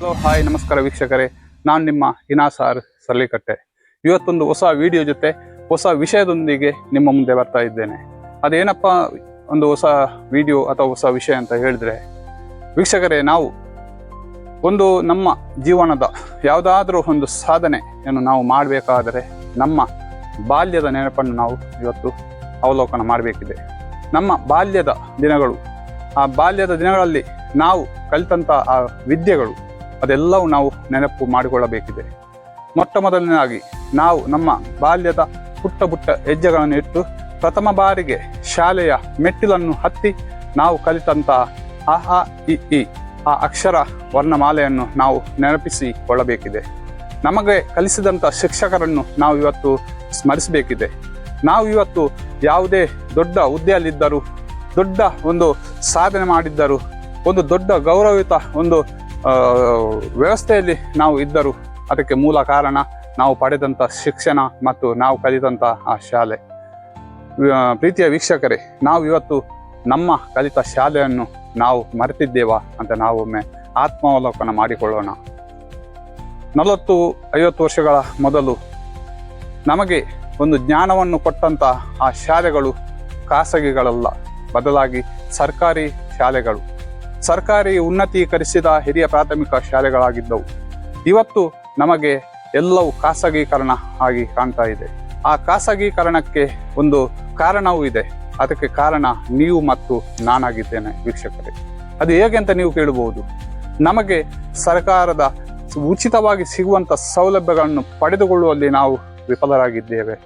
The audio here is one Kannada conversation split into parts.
ಹಲೋ ಹಾಯ್ ನಮಸ್ಕಾರ ವೀಕ್ಷಕರೇ. ನಾನು ನಿಮ್ಮ ಇನಾಸಾರ್ ಸರ್ಲಿಕಟ್ಟೆ ಇವತ್ತೊಂದು ಹೊಸ ವಿಡಿಯೋ ಜೊತೆ ಹೊಸ ವಿಷಯದೊಂದಿಗೆ ನಿಮ್ಮ ಮುಂದೆ ಬರ್ತಾ ಇದ್ದೇನೆ. ಅದೇನಪ್ಪ ಒಂದು ಹೊಸ ವಿಡಿಯೋ ಅಥವಾ ಹೊಸ ವಿಷಯ ಅಂತ ಹೇಳಿದ್ರೆ, ವೀಕ್ಷಕರೇ, ನಾವು ಒಂದು ನಮ್ಮ ಜೀವನದ ಯಾವುದಾದ್ರೂ ಒಂದು ಸಾಧನೆಯನ್ನು ನಾವು ಮಾಡಬೇಕಾದರೆ ನಮ್ಮ ಬಾಲ್ಯದ ನೆನಪನ್ನು ನಾವು ಇವತ್ತು ಅವಲೋಕನ ಮಾಡಬೇಕಿದೆ. ನಮ್ಮ ಬಾಲ್ಯದ ದಿನಗಳು, ಆ ಬಾಲ್ಯದ ದಿನಗಳಲ್ಲಿ ನಾವು ಕಲಿತಂಥ ಆ ವಿದ್ಯೆಗಳು ಅದೆಲ್ಲವೂ ನಾವು ನೆನಪು ಮಾಡಿಕೊಳ್ಳಬೇಕಿದೆ. ಮೊಟ್ಟ ಮೊದಲನೇದಾಗಿ ನಾವು ನಮ್ಮ ಬಾಲ್ಯದ ಪುಟ್ಟ ಪುಟ್ಟ ಹೆಜ್ಜೆಗಳನ್ನು ಇಟ್ಟು ಪ್ರಥಮ ಬಾರಿಗೆ ಶಾಲೆಯ ಮೆಟ್ಟಿಲನ್ನು ಹತ್ತಿ ನಾವು ಕಲಿತಂತಹ ಆ ಆ ಇ ಇ ಆ ಅಕ್ಷರ ವರ್ಣಮಾಲೆಯನ್ನು ನಾವು ನೆನಪಿಸಿಕೊಳ್ಳಬೇಕಿದೆ. ನಮಗೆ ಕಲಿಸಿದಂಥ ಶಿಕ್ಷಕರನ್ನು ನಾವು ಇವತ್ತು ಸ್ಮರಿಸಬೇಕಿದೆ. ನಾವು ಇವತ್ತು ಯಾವುದೇ ದೊಡ್ಡ ಹುದ್ದೆಯಲ್ಲಿದ್ದರೂ, ದೊಡ್ಡ ಒಂದು ಸಾಧನೆ ಮಾಡಿದ್ದರೂ, ಒಂದು ದೊಡ್ಡ ಗೌರವಯುತ ಒಂದು ವ್ಯವಸ್ಥೆಯಲ್ಲಿ ನಾವು ಇದ್ದರು ಅದಕ್ಕೆ ಮೂಲ ಕಾರಣ ನಾವು ಪಡೆದಂಥ ಶಿಕ್ಷಣ ಮತ್ತು ನಾವು ಕಲಿತಂಥ ಆ ಶಾಲೆ. ಪ್ರೀತಿಯ ವೀಕ್ಷಕರೇ, ನಾವು ಇವತ್ತು ನಮ್ಮ ಕಲಿತ ಶಾಲೆಯನ್ನು ನಾವು ಮರೆತಿದ್ದೇವಾ ಅಂತ ನಾವು ಒಮ್ಮೆ ಆತ್ಮಾವಲೋಕನ ಮಾಡಿಕೊಳ್ಳೋಣ. ನಲವತ್ತು, ಐವತ್ತು ವರ್ಷಗಳ ಮೊದಲು ನಮಗೆ ಒಂದು ಜ್ಞಾನವನ್ನು ಕೊಟ್ಟಂತ ಆ ಶಾಲೆಗಳು ಖಾಸಗಿಗಳಲ್ಲ, ಬದಲಾಗಿ ಸರ್ಕಾರಿ ಶಾಲೆಗಳು. ಸರ್ಕಾರಿ ಉನ್ನತೀಕರಿಸಿದ ಹಿರಿಯ ಪ್ರಾಥಮಿಕ ಶಾಲೆಗಳಾಗಿದ್ದವು. ಇವತ್ತು ನಮಗೆ ಎಲ್ಲವೂ ಖಾಸಗೀಕರಣ ಆಗಿ ಕಾಣ್ತಾ ಇದೆ. ಆ ಖಾಸಗೀಕರಣಕ್ಕೆ ಒಂದು ಕಾರಣವೂ ಇದೆ. ಅದಕ್ಕೆ ಕಾರಣ ನೀವು ಮತ್ತು ನಾನಾಗಿದ್ದೇನೆ ವೀಕ್ಷಕರೇ. ಅದು ಹೇಗೆ ಅಂತ ನೀವು ಕೇಳಬಹುದು. ನಮಗೆ ಸರ್ಕಾರದ ಉಚಿತವಾಗಿ ಸಿಗುವಂತ ಸೌಲಭ್ಯಗಳನ್ನು ಪಡೆದುಕೊಳ್ಳುವಲ್ಲಿ ನಾವು ವಿಫಲರಾಗಿದ್ದೇವೆ.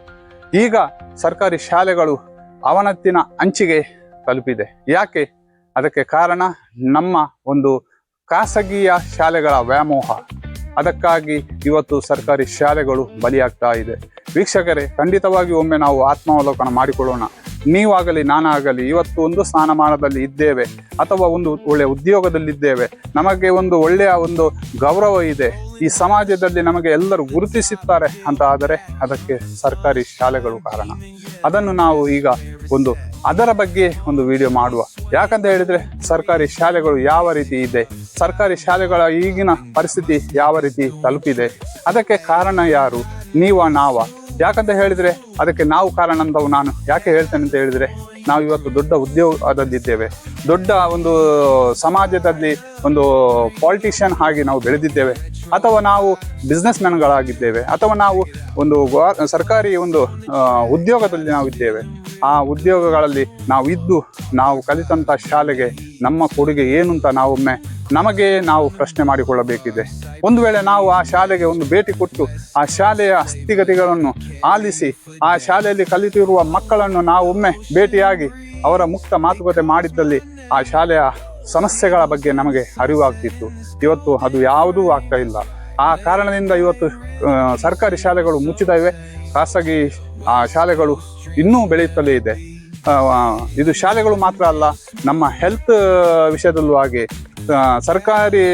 ಈಗ ಸರ್ಕಾರಿ ಶಾಲೆಗಳು ಅವನತ್ತಿನ ಅಂಚಿಗೆ ತಲುಪಿದೆ. ಯಾಕೆ? ಅದಕ್ಕೆ ಕಾರಣ ನಮ್ಮ ಒಂದು ಖಾಸಗಿಯ ಶಾಲೆಗಳ ವ್ಯಾಮೋಹ. ಅದಕ್ಕಾಗಿ ಇವತ್ತು ಸರ್ಕಾರಿ ಶಾಲೆಗಳು ಬಲಿಯಾಗ್ತಾ ಇದೆ. ವೀಕ್ಷಕರೇ, ಖಂಡಿತವಾಗಿ ಒಮ್ಮೆ ನಾವು ಆತ್ಮಾವಲೋಕನ ಮಾಡಿಕೊಳ್ಳೋಣ. ನೀವಾಗಲಿ, ನಾನಾಗಲಿ, ಇವತ್ತು ಒಂದು ಸ್ಥಾನಮಾನದಲ್ಲಿ ಇದ್ದೇವೆ, ಅಥವಾ ಒಂದು ಒಳ್ಳೆಯ ಉದ್ಯೋಗದಲ್ಲಿದ್ದೇವೆ. ನಮಗೆ ಒಂದು ಒಳ್ಳೆಯ ಒಂದು ಗೌರವ ಇದೆ. ಈ ಸಮಾಜದಲ್ಲಿ ನಮಗೆ ಎಲ್ಲರೂ ಗುರುತಿಸುತ್ತಾರೆ ಅಂತ ಆದರೆ ಅದಕ್ಕೆ ಸರ್ಕಾರಿ ಶಾಲೆಗಳು ಕಾರಣ. ಅದನ್ನು ನಾವು ಈಗ ಒಂದು ಅದರ ಬಗ್ಗೆ ಒಂದು ವಿಡಿಯೋ ಮಾಡುವ. ಯಾಕಂತ ಹೇಳಿದ್ರೆ ಸರ್ಕಾರಿ ಶಾಲೆಗಳು ಯಾವ ರೀತಿ ಇದೆ? ಸರ್ಕಾರಿ ಶಾಲೆಗಳ ಈಗಿನ ಪರಿಸ್ಥಿತಿ ಯಾವ ರೀತಿ ತಲುಪಿದೆ? ಅದಕ್ಕೆ ಕಾರಣ ಯಾರು? ನೀವ, ನಾವ. ಯಾಕಂತ ಹೇಳಿದ್ರೆ ಅದಕ್ಕೆ ನಾವು ಕಾರಣ ಅಂತವು ನಾನು. ಯಾಕೆ ಹೇಳ್ತೇನೆ ಅಂತ ಹೇಳಿದ್ರೆ ನಾವು ಇವತ್ತು ದೊಡ್ಡ ಉದ್ಯೋಗದಲ್ಲಿದ್ದೇವೆ. ದೊಡ್ಡ ಒಂದು ಸಮಾಜದಲ್ಲಿ ಒಂದು ಪಾಲಿಟಿಷಿಯನ್ ಆಗಿ ನಾವು ಬೆಳೆದಿದ್ದೇವೆ. ಅಥವಾ ನಾವು ಬಿಸ್ನೆಸ್ ಮ್ಯಾನ್ಗಳಾಗಿದ್ದೇವೆ ಅಥವಾ ನಾವು ಒಂದು ಸರ್ಕಾರಿ ಒಂದು ಉದ್ಯೋಗದಲ್ಲಿ ನಾವು ಇದ್ದೇವೆ ಆ ಉದ್ಯೋಗಗಳಲ್ಲಿ ನಾವು ಇದ್ದು ನಾವು ಕಲಿತಂಥ ಶಾಲೆಗೆ ನಮ್ಮ ಕೊಡುಗೆ ಏನು ಅಂತ ನಾವೊಮ್ಮೆ ನಮಗೆ ನಾವು ಪ್ರಶ್ನೆ ಮಾಡಿಕೊಳ್ಳಬೇಕಿದೆ. ಒಂದು ವೇಳೆ ನಾವು ಆ ಶಾಲೆಗೆ ಒಂದು ಭೇಟಿ ಕೊಟ್ಟು ಆ ಶಾಲೆಯ ಸ್ಥಿತಿಗತಿಗಳನ್ನು ಆಲಿಸಿ, ಆ ಶಾಲೆಯಲ್ಲಿ ಕಲಿತಿರುವ ಮಕ್ಕಳನ್ನು ನಾವು ಒಮ್ಮೆ ಭೇಟಿಯಾಗಿ ಅವರ ಮುಕ್ತ ಮಾತುಕತೆ ಮಾಡಿದ್ದಲ್ಲಿ ಆ ಶಾಲೆಯ ಸಮಸ್ಯೆಗಳ ಬಗ್ಗೆ ನಮಗೆ ಅರಿವಾಗ್ತಿತ್ತು. ಇವತ್ತು ಅದು ಯಾವುದೂ ಆಗ್ತಾ ಇಲ್ಲ. ಆ ಕಾರಣದಿಂದ ಇವತ್ತು ಸರ್ಕಾರಿ ಶಾಲೆಗಳು ಮುಚ್ಚಿದ ಇವೆ. ಖಾಸಗಿ ಶಾಲೆಗಳು ಇನ್ನೂ ಬೆಳೆಯುತ್ತಲೇ ಇದೆ. ಇದು ಶಾಲೆಗಳು ಮಾತ್ರ ಅಲ್ಲ, ನಮ್ಮ ಹೆಲ್ತ್ ವಿಷಯದಲ್ಲೂ ಹಾಗೆ ಸರ್ಕಾರಿ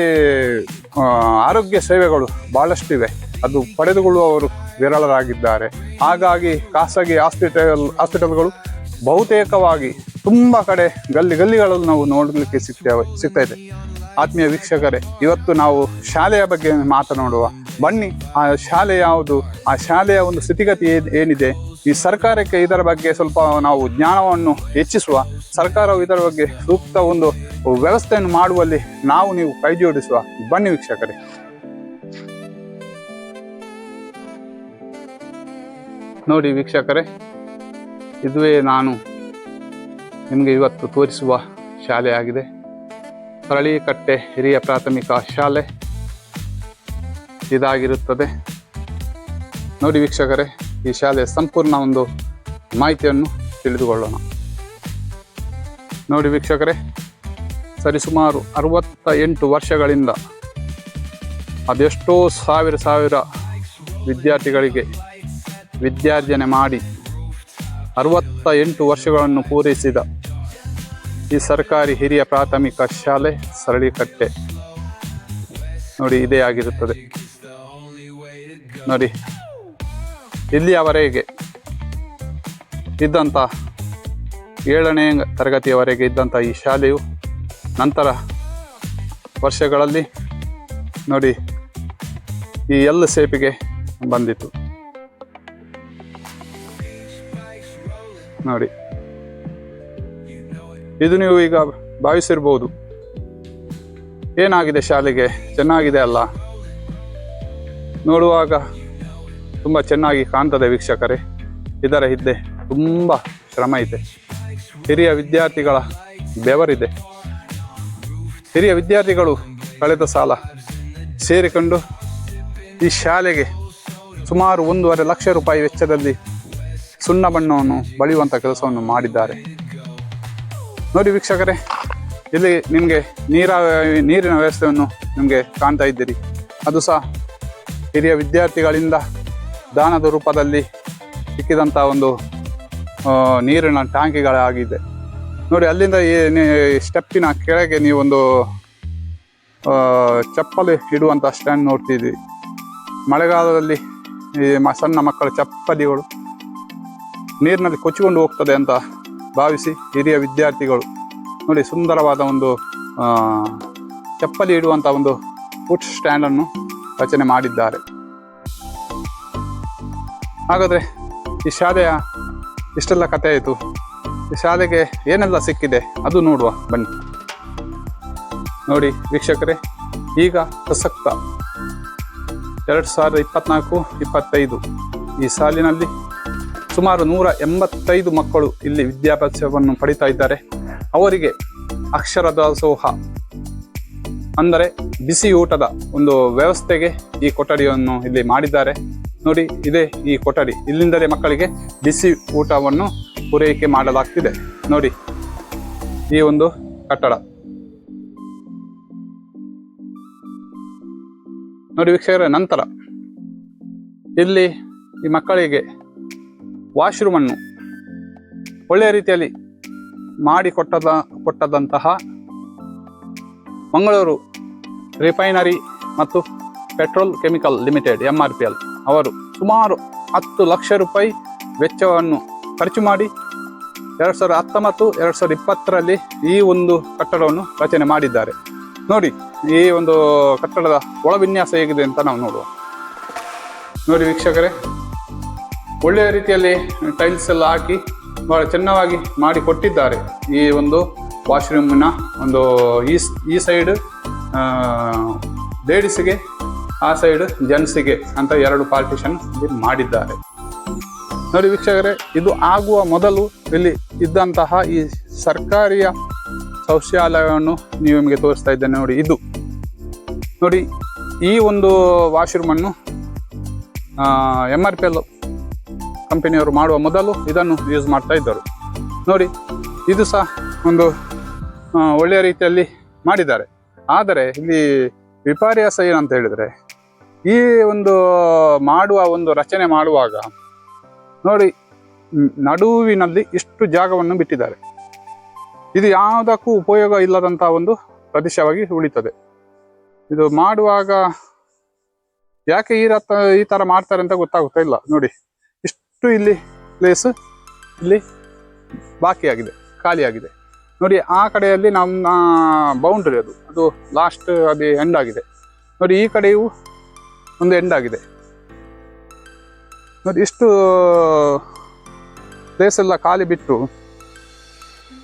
ಆರೋಗ್ಯ ಸೇವೆಗಳು ಬಹಳಷ್ಟಿವೆ. ಅದು ಪಡೆದುಕೊಳ್ಳುವವರು ವಿರಳರಾಗಿದ್ದಾರೆ. ಹಾಗಾಗಿ ಖಾಸಗಿ ಹಾಸ್ಪಿಟಲ್, ಹಾಸ್ಪಿಟಲ್ಗಳು ಬಹುತೇಕವಾಗಿ ತುಂಬ ಕಡೆ ಗಲ್ಲಿ ಗಲ್ಲಿಗಳಲ್ಲಿ ನಾವು ನೋಡಲಿಕ್ಕೆ ಸಿಗ್ತೇವೆ, ಸಿಗ್ತಾ ಇದೆ. ಆತ್ಮೀಯ ವೀಕ್ಷಕರೇ, ಇವತ್ತು ನಾವು ಶಾಲೆಯ ಬಗ್ಗೆ ಮಾತನಾಡುವ. ಬನ್ನಿ, ಆ ಶಾಲೆ ಯಾವುದು, ಆ ಶಾಲೆಯ ಒಂದು ಸ್ಥಿತಿಗತಿ ಏನ್- ಏನಿದೆ? ಈ ಸರ್ಕಾರಕ್ಕೆ ಇದರ ಬಗ್ಗೆ ಸ್ವಲ್ಪ ನಾವು ಜ್ಞಾನವನ್ನು ಹೆಚ್ಚಿಸುವ, ಸರ್ಕಾರವು ಇದರ ಬಗ್ಗೆ ಸೂಕ್ತ ಒಂದು ವ್ಯವಸ್ಥೆಯನ್ನು ಮಾಡುವಲ್ಲಿ ನಾವು ನೀವು ಕೈ ಜೋಡಿಸುವ. ಬನ್ನಿ ವೀಕ್ಷಕರೇ. ನೋಡಿ ವೀಕ್ಷಕರೇ ಇದುವೇ ನಾನು ನಿಮಗೆ ಇವತ್ತು ತೋರಿಸುವ ಶಾಲೆಯಾಗಿದೆ ಸರಳಿಕಟ್ಟೆ ಹಿರಿಯ ಪ್ರಾಥಮಿಕ ಶಾಲೆ. ಇದಾಗಿರುತ್ತದೆ. ನೋಡಿ ವೀಕ್ಷಕರೇ, ಈ ಶಾಲೆಯ ಸಂಪೂರ್ಣ ಒಂದು ಮಾಹಿತಿಯನ್ನು ತಿಳಿದುಕೊಳ್ಳೋಣ. ನೋಡಿ ವೀಕ್ಷಕರೇ, ಸರಿಸುಮಾರು ಅರವತ್ತ ಎಂಟು ವರ್ಷಗಳಿಂದ ಅದೆಷ್ಟೋ ಸಾವಿರ ಸಾವಿರ ವಿದ್ಯಾರ್ಥಿಗಳಿಗೆ ವಿದ್ಯಾರ್ಜನೆ ಮಾಡಿ ಅರವತ್ತ ಎಂಟು ವರ್ಷಗಳನ್ನು ಪೂರೈಸಿದ ಈ ಸರ್ಕಾರಿ ಹಿರಿಯ ಪ್ರಾಥಮಿಕ ಶಾಲೆ ಸರಳಿಕಟ್ಟೆ. ನೋಡಿ, ಇದೇ ಆಗಿರುತ್ತದೆ. ನೋಡಿ, ಇಲ್ಲಿಯವರೆಗೆ ಇದ್ದಂಥ ಏಳನೇ ತರಗತಿಯವರೆಗೆ ಇದ್ದಂಥ ಈ ಶಾಲೆಯು ನಂತರ ವರ್ಷಗಳಲ್ಲಿ ನೋಡಿ, ಈ ಎಲ್ಲ ಸೇಪಿಗೆ ಬಂದಿತ್ತು ನೋಡಿ. ಇದು ನೀವು ಈಗ ಭಾವಿಸಿರ್ಬೋದು. ಏನಾಗಿದೆ ಶಾಲೆಗೆ? ಚೆನ್ನಾಗಿದೆ ಅಲ್ಲ? ನೋಡುವಾಗ ತುಂಬ ಚೆನ್ನಾಗಿ ಕಾಣ್ತದೆ ವೀಕ್ಷಕರೇ. ಇದರ ಹಿಂದೆ ತುಂಬ ಶ್ರಮ ಇದೆ. ಹಿರಿಯ ವಿದ್ಯಾರ್ಥಿಗಳ ಬೆವರಿದೆ ಹಿರಿಯ ವಿದ್ಯಾರ್ಥಿಗಳು ಕಳೆದ ಸಾಲ ಸೇರಿಕೊಂಡು ಈ ಶಾಲೆಗೆ ಸುಮಾರು ಒಂದೂವರೆ ಲಕ್ಷ ರೂಪಾಯಿ ವೆಚ್ಚದಲ್ಲಿ ಸುಣ್ಣ ಬಣ್ಣವನ್ನು ಬಳಿಯುವಂಥ ಕೆಲಸವನ್ನು ಮಾಡಿದ್ದಾರೆ. ನೋಡಿ ವೀಕ್ಷಕರೇ, ಇಲ್ಲಿ ನಿಮಗೆ ನೀರ ನೀರಿನ ವ್ಯವಸ್ಥೆಯನ್ನು ನಿಮಗೆ ಕಾಣ್ತಾ ಇದ್ದೀರಿ. ಅದು ಸಹ ಹಿರಿಯ ವಿದ್ಯಾರ್ಥಿಗಳಿಂದ ದಾನದ ರೂಪದಲ್ಲಿ ಸಿಕ್ಕಿದಂಥ ಒಂದು ನೀರಿನ ಟ್ಯಾಂಕಿಗಳಾಗಿದೆ. ನೋಡಿ, ಅಲ್ಲಿಂದ ಸ್ಟೆಪ್ಪಿನ ಕೆಳಗೆ ನೀವೊಂದು ಚಪ್ಪಲಿ ಇಡುವಂಥ ಸ್ಟ್ಯಾಂಡ್ ನೋಡ್ತಿದ್ದೀವಿ ಮಳೆಗಾಲದಲ್ಲಿ ಈ ಸಣ್ಣ ಮಕ್ಕಳ ಚಪ್ಪಲಿಗಳು ನೀರಿನಲ್ಲಿ ಕೊಚ್ಚಿಕೊಂಡು ಹೋಗ್ತದೆ ಅಂತ ಭಾವಿಸಿ ಹಿರಿಯ ವಿದ್ಯಾರ್ಥಿಗಳು. ನೋಡಿ, ಸುಂದರವಾದ ಒಂದು ಚಪ್ಪಲಿ ಇಡುವಂಥ ಒಂದು ಫುಟ್ ಸ್ಟ್ಯಾಂಡನ್ನು ರಚನೆ ಮಾಡಿದ್ದಾರೆ. ಹಾಗಾದರೆ ಈ ಶಾಲೆಯ ಇಷ್ಟೆಲ್ಲ ಕಥೆ ಆಯಿತು. ಈ ಶಾಲೆಗೆ ಏನೆಲ್ಲ ಸಿಕ್ಕಿದೆ ಅದು ನೋಡುವ, ಬನ್ನಿ. ನೋಡಿ, ವೀಕ್ಷಕರೇ, ಈಗ ಪ್ರಸಕ್ತ. ಎರಡು ಸಾವಿರದ ಇಪ್ಪತ್ನಾಲ್ಕು, ಇಪ್ಪತ್ತೈದು. ಈ ಸಾಲಿನಲ್ಲಿ ಸುಮಾರು ನೂರ ಎಂಬತ್ತೈದು ಮಕ್ಕಳು ಇಲ್ಲಿ ವಿದ್ಯಾಭ್ಯಾಸವನ್ನು ಪಡಿತಾ ಇದ್ದಾರೆ. ಅವರಿಗೆ ಅಕ್ಷರ ದಾಸೋಹ ಅಂದರೆ ಬಿಸಿ ಊಟದ ಒಂದು ವ್ಯವಸ್ಥೆಗೆ ಈ ಕೊಠಡಿಯನ್ನು ಇಲ್ಲಿ ಮಾಡಿದ್ದಾರೆ. ನೋಡಿ, ಇದೇ ಈ ಕೊಠಡಿ. ಇಲ್ಲಿಂದಲೇ ಮಕ್ಕಳಿಗೆ ಬಿಸಿ ಊಟವನ್ನು ಪೂರೈಕೆ ಮಾಡಲಾಗ್ತಿದೆ. ನೋಡಿ, ಈ ಒಂದು ಕಟ್ಟಡ. ನೋಡಿ ವೀಕ್ಷಕರ, ನಂತರ ಇಲ್ಲಿ ಈ ಮಕ್ಕಳಿಗೆ ವಾಶ್ರೂಮನ್ನು ಒಳ್ಳೆಯ ರೀತಿಯಲ್ಲಿ ಮಾಡಿಕೊಟ್ಟದ ಕೊಟ್ಟದಂತಹ ಮಂಗಳೂರು ರಿಫೈನರಿ ಮತ್ತು petrol chemical limited M R P L ಅವರು ಸುಮಾರು ಹತ್ತು ಲಕ್ಷ ರೂಪಾಯಿ ವೆಚ್ಚವನ್ನು ಖರ್ಚು ಮಾಡಿ ಎರಡು ಸಾವಿರದ ಹತ್ತೊಂಬತ್ತು, ಎರಡು ಸಾವಿರದ ಇಪ್ಪತ್ತರಲ್ಲಿ ಈ ಒಂದು ಕಟ್ಟಡವನ್ನು ರಚನೆ ಮಾಡಿದ್ದಾರೆ. ನೋಡಿ, ಈ ಒಂದು ಕಟ್ಟಡದ ಒಳವಿನ್ಯಾಸ ಹೇಗಿದೆ ಅಂತ ನಾವು ನೋಡುವ. ನೋಡಿ ವೀಕ್ಷಕರೇ. ಒಳ್ಳೆಯ ರೀತಿಯಲ್ಲಿ ಟೈಲ್ಸ್ ಎಲ್ಲ ಹಾಕಿ ಬಹಳ ಚೆನ್ನಾಗಿ ಮಾಡಿ ಕೊಟ್ಟಿದ್ದಾರೆ. ಈ ಒಂದು ವಾಶ್ರೂಮಿನ ಒಂದು ಈ ಈ ಸೈಡ್ ಲೇಡೀಸಿಗೆ ಆ ಸೈಡ್ ಜೆಂಟ್ಸಿಗೆ ಅಂತ ಎರಡು ಪಾರ್ಟಿಷನ್ ಮಾಡಿದ್ದಾರೆ. ನೋಡಿ ವೀಕ್ಷಕರೇ, ಇದು ಆಗುವ ಮೊದಲು ಇಲ್ಲಿ ಇದ್ದಂತಹ ಈ ಸರ್ಕಾರಿಯ ಶೌಚಾಲಯವನ್ನು ನೀವು ನಿಮಗೆ ತೋರಿಸ್ತಾ ಇದ್ದೇನೆ ನೋಡಿ ಇದು. ನೋಡಿ ಈ ಒಂದು ವಾಶ್ರೂಮನ್ನು ಎಂ ಆರ್ ಪಿ ಎಲ್ ಕಂಪನಿಯವರು ಮಾಡುವ ಮೊದಲು ಇದನ್ನು ಯೂಸ್ ಮಾಡ್ತಾ ಇದ್ದರು. ನೋಡಿ, ಇದು ಸಹ ಒಂದು ಒಳ್ಳೆಯ ರೀತಿಯಲ್ಲಿ ಮಾಡಿದ್ದಾರೆ. ಆದರೆ, ಇಲ್ಲಿ ವಿಪರ್ಯಾಸ ಏನಂತ ಹೇಳಿದರೆ, ಈ ಒಂದು ಮಾಡುವ ಒಂದು ರಚನೆ ಮಾಡುವಾಗ, ನೋಡಿ, ನಡುವಿನಲ್ಲಿ ಇಷ್ಟು ಜಾಗವನ್ನು ಬಿಟ್ಟಿದ್ದಾರೆ. ಇದು ಯಾವುದಕ್ಕೂ ಉಪಯೋಗ ಇಲ್ಲದಂತಹ ಒಂದು ಪ್ರದೇಶವಾಗಿ ಉಳಿತದೆ. ಇದು ಮಾಡುವಾಗ ಯಾಕೆ ಈ ರಥ, ಈ ಥರ ಮಾಡ್ತಾರೆ ಅಂತ ಗೊತ್ತಾಗುತ್ತಾ ಇಲ್ಲ. ನೋಡಿ ಇಷ್ಟು ಇಲ್ಲಿ ಪ್ಲೇಸ್ ಇಲ್ಲಿ ಬಾಕಿಯಾಗಿದೆ ಖಾಲಿಯಾಗಿದೆ ನೋಡಿ, ಆ ಕಡೆಯಲ್ಲಿ ನಮ್ಮ ಬೌಂಡ್ರಿ ಅದು. ಅದು ಲಾಸ್ಟ್ ಅದು ಎಂಡ್ ಆಗಿದೆ. ನೋಡಿ, ಈ ಕಡೆಯೂ ಒಂದು ಎಂಡ್ ಆಗಿದೆ. ನೋಡಿ, ಇಷ್ಟು ಪ್ಲೇಸ್ ಎಲ್ಲ ಖಾಲಿ ಬಿಟ್ಟು,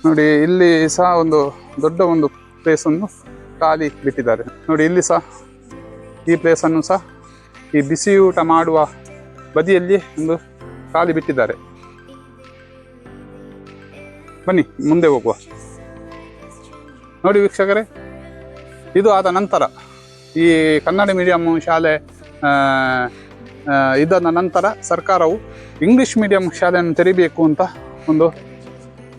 ನೋಡಿ, ಇಲ್ಲಿ ಸಹ ಒಂದು ದೊಡ್ಡ ಒಂದು ಪ್ಲೇಸನ್ನು ಖಾಲಿ ಬಿಟ್ಟಿದ್ದಾರೆ. ನೋಡಿ, ಇಲ್ಲಿ ಸಹ ಈ ಪ್ಲೇಸನ್ನು ಸಹ ಈ ಬಿಸಿಯೂಟ ಮಾಡುವ ಬದಿಯಲ್ಲಿ ಒಂದು ಖಾಲಿ ಬಿಟ್ಟಿದ್ದಾರೆ. ಬನ್ನಿ, ಮುಂದೆ ಹೋಗುವ. ನೋಡಿ ವೀಕ್ಷಕರೇ, ಇದು ಆದ ನಂತರ ಈ ಕನ್ನಡ ಮೀಡಿಯಂ ಶಾಲೆ ಇದಾದ ನಂತರ ಸರ್ಕಾರವು ಇಂಗ್ಲಿಷ್ ಮೀಡಿಯಂ ಶಾಲೆಯನ್ನು ತೆರಿಬೇಕು ಅಂತ ಒಂದು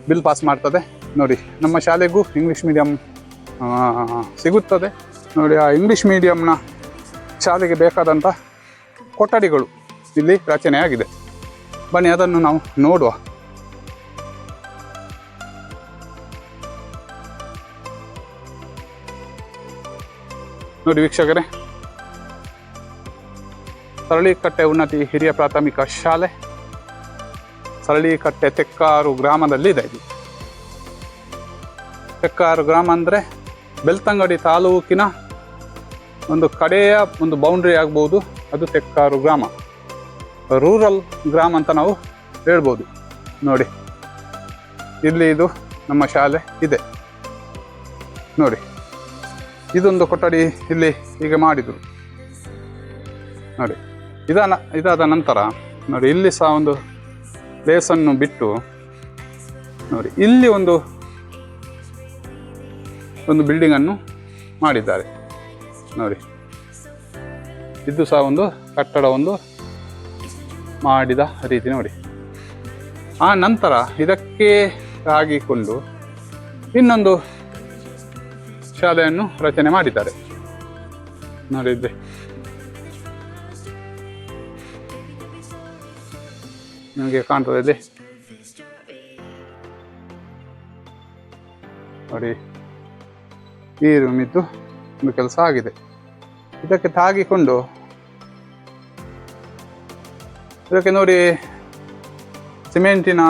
ಬಿಲ್ ಪಾಸ್ ಮಾಡ್ತದೆ. ನೋಡಿ, ನಮ್ಮ ಶಾಲೆಗೂ ಇಂಗ್ಲಿಷ್ ಮೀಡಿಯಂ ಸಿಗುತ್ತದೆ. ನೋಡಿ, ಆ ಇಂಗ್ಲಿಷ್ ಮೀಡಿಯಂನ ಶಾಲೆಗೆ ಬೇಕಾದಂಥ ಕೊಠಡಿಗಳು ಇಲ್ಲಿ ರಚನೆಯಾಗಿದೆ. ಬನ್ನಿ, ಅದನ್ನು ನಾವು ನೋಡುವ. ನೋಡಿ ವೀಕ್ಷಕರೇ, ಸರಳಿಕಟ್ಟೆ ಉನ್ನತಿ ಹಿರಿಯ ಪ್ರಾಥಮಿಕ ಶಾಲೆ, ಸರಳಿಕಟ್ಟೆ ತೆಕ್ಕಾರು ಗ್ರಾಮದಲ್ಲಿ ಇದೆ. ಇದು ತೆಕ್ಕಾರು ಗ್ರಾಮ ಅಂದರೆ ಬೆಳ್ತಂಗಡಿ ತಾಲೂಕಿನ ಒಂದು ಕಡೆಯ ಒಂದು ಬೌಂಡ್ರಿ ಆಗ್ಬೋದು, ಅದು ತೆಕ್ಕಾರು ಗ್ರಾಮ. ರೂರಲ್ ಗ್ರಾಮ ಅಂತ ನಾವು ಹೇಳ್ಬೋದು. ನೋಡಿ. ಇಲ್ಲಿ ಇದು ನಮ್ಮ ಶಾಲೆ ಇದೆ. ನೋಡಿ. ಇದೊಂದು ಕೊಠಡಿ ಇಲ್ಲಿ ಹೀಗೆ ಮಾಡಿದರು. ನೋಡಿ. ಇದಾನ, ಇದಾದ ನಂತರ, ನೋಡಿ, ಇಲ್ಲಿ ಸಹ ಒಂದು ಪ್ಲೇಸನ್ನು ಬಿಟ್ಟು, ನೋಡಿ, ಇಲ್ಲಿ ಒಂದು ಒಂದು ಬಿಲ್ಡಿಂಗನ್ನು ಮಾಡಿದ್ದಾರೆ. ನೋಡಿ. ಇದು ಸಹ ಒಂದು ಕಟ್ಟಡ ಒಂದು ಮಾಡಿದ ರೀತಿ ನೋಡಿ. ಆ ನಂತರ ಇದಕ್ಕೆ ಆಗಿಕೊಂಡು ಇನ್ನೊಂದು ಶಾಲೆಯನ್ನು ರಚನೆ ಮಾಡಿದ್ದಾರೆ. ನೋಡಿದ್ದೆ ನಿಮಗೆ ಕಾಣ್ತದೆ ಇಲ್ಲಿ ನೋಡಿ. ಈ ರೂಮಿದ್ದು ಒಂದು ಕೆಲಸ ಆಗಿದೆ. ಇದಕ್ಕೆ ತಾಗಿಕೊಂಡು ಇದಕ್ಕೆ ನೋಡಿ ಸಿಮೆಂಟಿನ